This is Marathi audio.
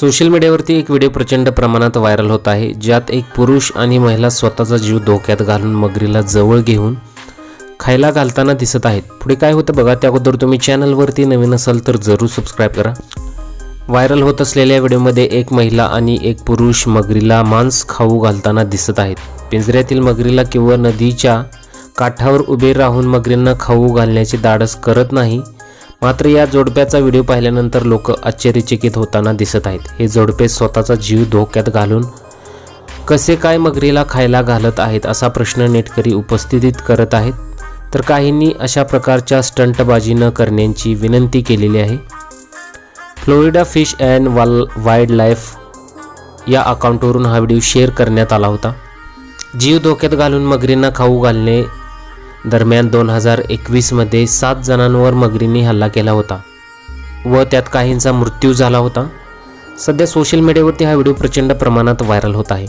सोशल मीडियावरती एक व्हिडिओ प्रचंड प्रमाणात व्हायरल होत आहे. ज्यात एक पुरुष आणि महिला स्वतःचा जीव धोक्यात घालून मगरीला जवळ घेऊन खायला घालताना दिसत आहेत. पुढे काय होतं बघा त्या अगोदर तुम्ही चॅनलवरती नवीन असाल तर जरूर सबस्क्राईब करा. व्हायरल होत असलेल्या व्हिडिओमध्ये एक महिला आणि एक पुरुष मगरीला मांस खाऊ घालताना दिसत आहेत. पिंजऱ्यातील मगरीला किंवा नदीच्या काठावर उभे राहून मगरींना खाऊ घालण्याचे धाडस करत नाही. मात्र या जोडप्याचा व्हिडिओ पाहिल्यानंतर लोक आश्चर्यचकित होताना दिसत आहेत. हे जोडपे स्वतःचा जीव धोक्यात घालून कसे काय मगरीला खायला घालत आहेत असा प्रश्न नेटकरी उपस्थित करत आहेत. तर काहींनी अशा प्रकारच्या स्टंटबाजी न करण्याची विनंती केलेली आहे. फ्लोरिडा फिश अँड वाल वाईल्ड लाईफ या अकाउंटवरून हा व्हिडिओ शेअर करण्यात आला होता. जीव धोक्यात घालून मगरींना खाऊ घालणे दरम्यान दोन हजार एकवीसमध्ये सात जणांवर मगरींनी हल्ला केला होता व त्यात काहींचा मृत्यू झाला होता. सध्या सोशल मीडियावरती हा व्हिडिओ प्रचंड प्रमाणात व्हायरल होत आहे.